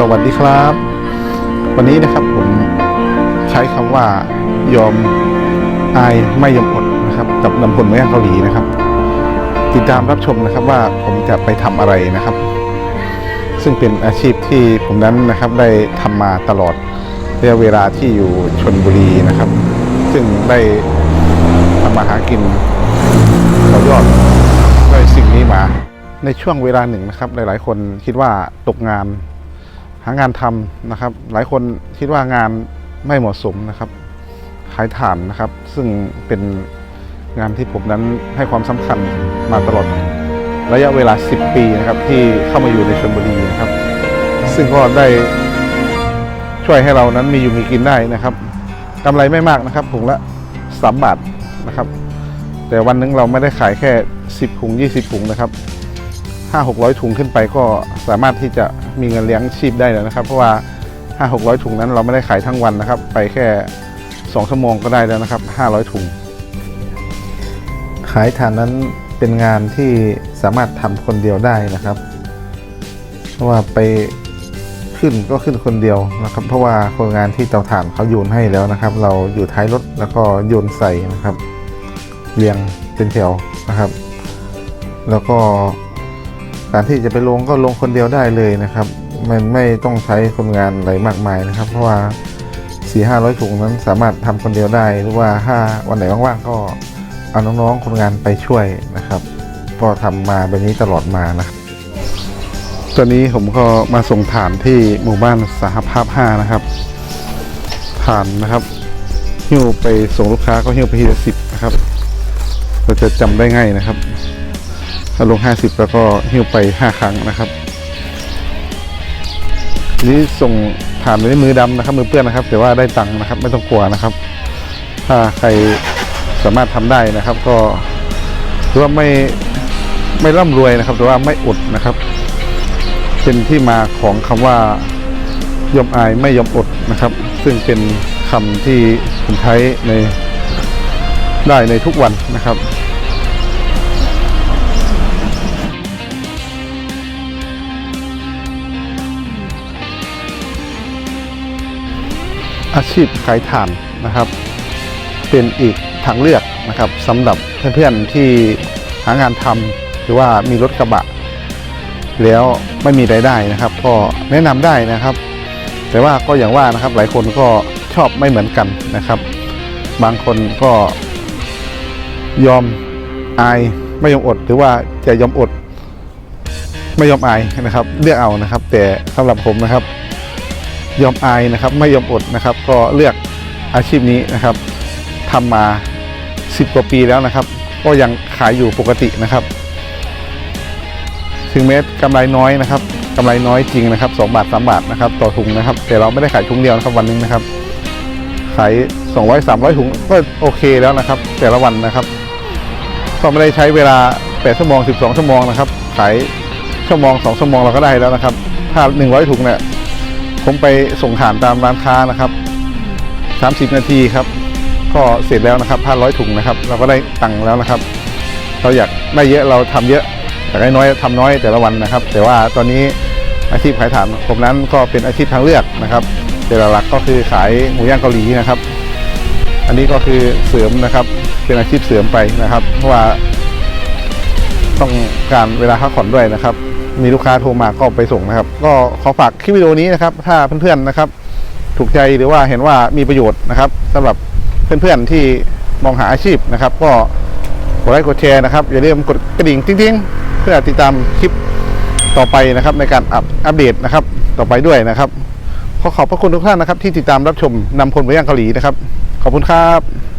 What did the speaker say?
สวัสดีครับ วันนี้นะครับผมใช้คำว่ายอมอายไม่ยอมอดนะครับกับนำพลไม่ย่างเกาหลีนะครับ ติดตามรับชมนะครับว่าผมจะไปทำอะไรนะครับ ซึ่งเป็นอาชีพที่ผมนั้นนะครับได้ทำมาตลอดระยะเวลาที่อยู่ชนบุรีนะครับ ซึ่งได้ทำมาหากินต่อยอดด้วยสิ่งนี้มา ในช่วงเวลาหนึ่งนะครับ หลาย ๆ คนคิดว่าตกงาน หางานทำนะครับ หลายคนคิดว่างานไม่เหมาะสมนะครับขายถ่านนะครับ ซึ่งเป็นงานที่ผมนั้นให้ความสำคัญมาตลอดระยะเวลา 10 ปีนะครับ ที่เข้ามาอยู่ในชลบุรีนะครับ ซึ่งก็ได้ช่วยให้เรานั้นมีอยู่มีกินได้นะครับกำไรไม่มากนะครับถุงละสามบาทนะครับ แต่วันนึงเราไม่ได้ขายแค่ 10ถุง20ถุงนะครับ ห้าหกร้อยถุงขึ้นไปก็สามารถที่จะมีเงินเลี้ยงชีพได้แล้วนะครับ เพราะว่าห้าหกร้อยถุงนั้นเราไม่ได้ขายทั้งวันนะครับ ไปแค่สองชั่วโมงก็ได้แล้วนะครับห้าร้อยถุง ขายฐานนั้นเป็นงานที่สามารถทำคนเดียวได้นะครับ เพราะว่าไปขึ้นก็ขึ้นคนเดียวนะครับ เพราะว่าคนงานที่เตาถ่านเขาโยนให้แล้วนะครับ เราอยู่ท้ายรถแล้วก็โยนใส่นะครับ เรียงเป็นแถวนะครับ แล้วก็ การที่จะไปลงก็ลงคนเดียวได้เลยนะครับ มันไม่ต้องใช้คนงานอะไรมากมายนะครับ เพราะว่าสี่ห้าร้อยถุงนั้นสามารถทำคนเดียวได้ หรือว่าถ้าวันไหนว่างๆก็เอาน้องๆคนงานไปช่วยนะครับ ก็ทำมาแบบนี้ตลอดมานะครับตอนนี้ผมก็มาส่งฐานที่หมู่บ้านสหภาพ 5 นะครับฐานนะครับหิ้วไปส่งลูกค้าก็หิ้วไปทีละสิบนะครับ เราจะจำได้ง่ายนะครับ ถ้าลง 50 แล้วก็หิ้วไป 5 ครั้งนะครับทีนี้ส่งผ่านไปในมือดำนะครับมือเปื้อนนะครับ แต่ว่าได้ตังค์นะครับ ไม่ต้องกลัวนะครับ ถ้าใครสามารถทำได้นะครับ ก็ถือว่าไม่ไม่ร่ำรวยนะครับแต่ว่าไม่อดนะครับ เป็นที่มาของคำว่ายอมอายไม่ยอมอดนะครับ ซึ่งเป็นคำที่ผมใช้ในได้ในทุกวันนะครับ อาชีพขายถ่านนะครับ เป็นอีกทางเลือกนะครับสำหรับเพื่อนๆที่หางานทำหรือว่ามีรถกระบะ แล้วไม่มีรายได้นะครับ ก็แนะนำได้นะครับ แต่ว่าก็อย่างว่านะครับหลายคนก็ชอบไม่เหมือนกันนะครับ บางคนก็ยอมอายไม่ยอมอด หรือว่าจะยอมอด ไม่ยอมอายนะครับ เลือกเอานะครับ แต่สำหรับผมนะครับ ยอมอายนะครับ ไม่ยอมอดนะครับ ก็เลือกอาชีพนี้นะครับทำมา 10 กว่าปีแล้วนะครับ ก็ยังขายอยู่ปกตินะครับ ถึงแม้กำไรน้อยนะครับกำไรน้อยจริงนะครับ2บาท3บาทนะครับ ต่อถุงนะครับ แต่เราไม่ได้ขายถุงเดียวนะครับวันหนึงนะครับ ขาย 200 300 ถุงก็โอเคแล้วนะครับ แต่ละวันนะครับก็ไม่ได้ใช้เวลา8ชั่วโมง 12 ชั่วโมงนะครับ ขายชั่วโมง 2 ชั่วโมงเราก็ได้แล้วนะครับ ถ้า 100 ถุงเนี่ย ผมไปส่งฐานตามร้านค้านะครับ 30 นาทีครับ ก็เสร็จแล้วนะครับ500ถุงนะครับ เราก็ได้ตังค์แล้วนะครับ เราอยากได้เยอะเราทำเยอะอยากได้น้อยทำน้อยแต่ละวันนะครับ แต่ว่าตอนนี้อาชีพขายฐานผมนั้นก็เป็นอาชีพทางเลือกนะครับแต่หลักก็คือขายหมูย่างเกาหลีนะครับ อันนี้ก็คือเสริมนะครับ เป็นอาชีพเสริมไปนะครับ เพราะว่าต้องการเวลาพักผ่อนด้วยนะครับ มีลูกค้าโทรมาก็ไปส่งนะครับ ก็ขอฝากคลิปวิดีโอนี้นะครับ ถ้าเพื่อนๆนะครับ ถูกใจหรือว่าเห็นว่ามีประโยชน์นะครับสำหรับเพื่อนๆที่มองหาอาชีพนะครับ ก็กดไลค์กดแชร์นะครับ อย่าลืมกดกระดิ่งทิ้งๆ เพื่อติดตามคลิปต่อไปนะครับ ในการอัปอัปเดตนะครับ ต่อไปด้วยนะครับขอขอบพระคุณทุกท่านนะครับ ที่ติดตามรับชมนำพลไปย่างเกาหลีนะครับ ขอบคุณครับ